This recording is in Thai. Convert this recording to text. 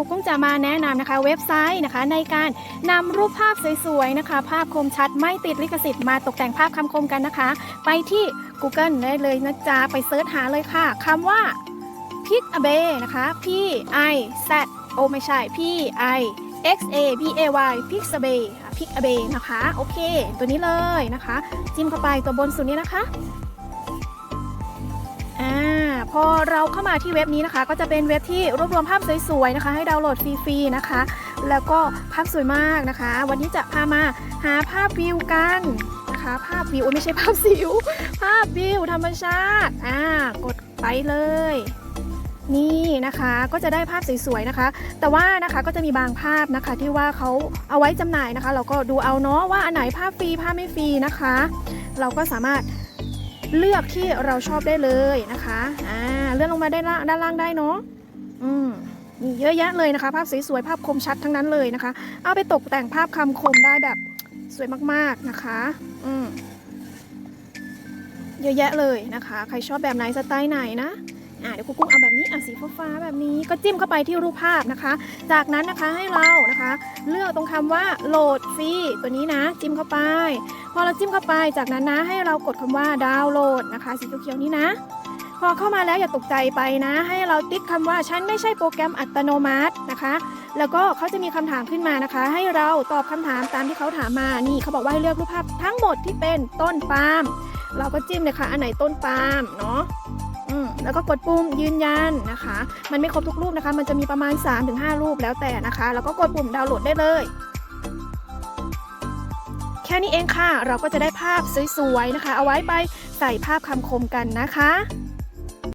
ครูกุ้งจะมาแนะนำนะคะ เว็บไซต์นะคะ ในการนำรูปภาพสวยๆนะคะ ภาพคมชัดไม่ติดลิขสิทธิ์มาตกแต่งภาพคำคมกันนะคะ ไปที่ Google ได้เลยนะจ๊ะ ไปเซิร์ชหาเลยค่ะคำว่า p i c a b a y นะคะ P I Z โอไม่ใช่ P I X A B A Y p i x a b a y p i c a b a y นะคะ โอเค ตัวนี้เลยนะคะ จิ้มเข้าไปตัวบนสุดนี้นะคะ พอเราเข้ามาที่เว็บนี้นะคะ ก็จะเป็นเว็บที่รวบรวมภาพสวยๆนะคะ ให้ดาวน์โหลดฟรีๆนะคะ แล้วก็ภาพสวยมากนะคะ วันนี้จะพามาหาภาพวิวกันนะคะภาพวิวโอ้ไม่ใช่ภาพสิว ภาพวิวธรรมชาติอ่ากดไปเลย นี่นะคะก็จะได้ภาพสวยๆนะคะ แต่ว่านะคะก็จะมีบางภาพนะคะที่ว่าเขาเอาไว้จำหน่ายนะคะ เราก็ดูเอาเนาะว่าอันไหนภาพฟรีภาพไม่ฟรีนะคะ เราก็สามารถ เลือกที่เราชอบได้เลยนะคะอ่าเลื่อนลงมาได้ด้านล่างได้เนาะอืมมีเยอะแยะเลยนะคะ ภาพสวยๆภาพคมชัดทั้งนั้นเลยนะคะ เอาไปตกแต่งภาพคำคมได้แบบสวยมากๆนะคะ อืมเยอะแยะเลยนะคะ ใครชอบแบบไหนสไตล์ไหนนะ อ่าเดี๋ยวครูกุ้งเอาแบบนี้อะสีฟ้าแบบนี้ก็จิ้มเข้าไปที่รูปภาพนะคะ จากนั้นนะคะให้เรานะคะ เลือกตรงคำว่าโหลดฟรีตัวนี้นะ จิ้มเข้าไป พอเราจิ้มเข้าไปจากนั้นนะให้เรากดคำว่าดาวน์โหลดนะคะ สีเขียวๆนี้นะ พอเข้ามาแล้วอย่าตกใจไปนะ ให้เราติ๊กคำว่าฉันไม่ใช่โปรแกรมอัตโนมัตินะคะ แล้วก็เขาจะมีคำถามขึ้นมานะคะ ให้เราตอบคำถามตามที่เขาถามมานี่เขาบอกว่าให้เลือกรูปภาพทั้งหมดที่เป็นต้นปาล์มเราก็จิ้มเลยค่ะอันไหนต้นปาล์มเนาะ แล้วก็กดปุ่มยืนยันนะคะ มันไม่ครบทุกรูปนะคะ มันจะมีประมาณ 3-5 รูปแล้วแต่นะคะ แล้วก็กดปุ่มดาวน์โหลดได้เลย แค่นี้เองค่ะ เราก็จะได้ภาพสวยๆนะคะ เอาไว้ไปใส่ภาพคำคมกันนะคะ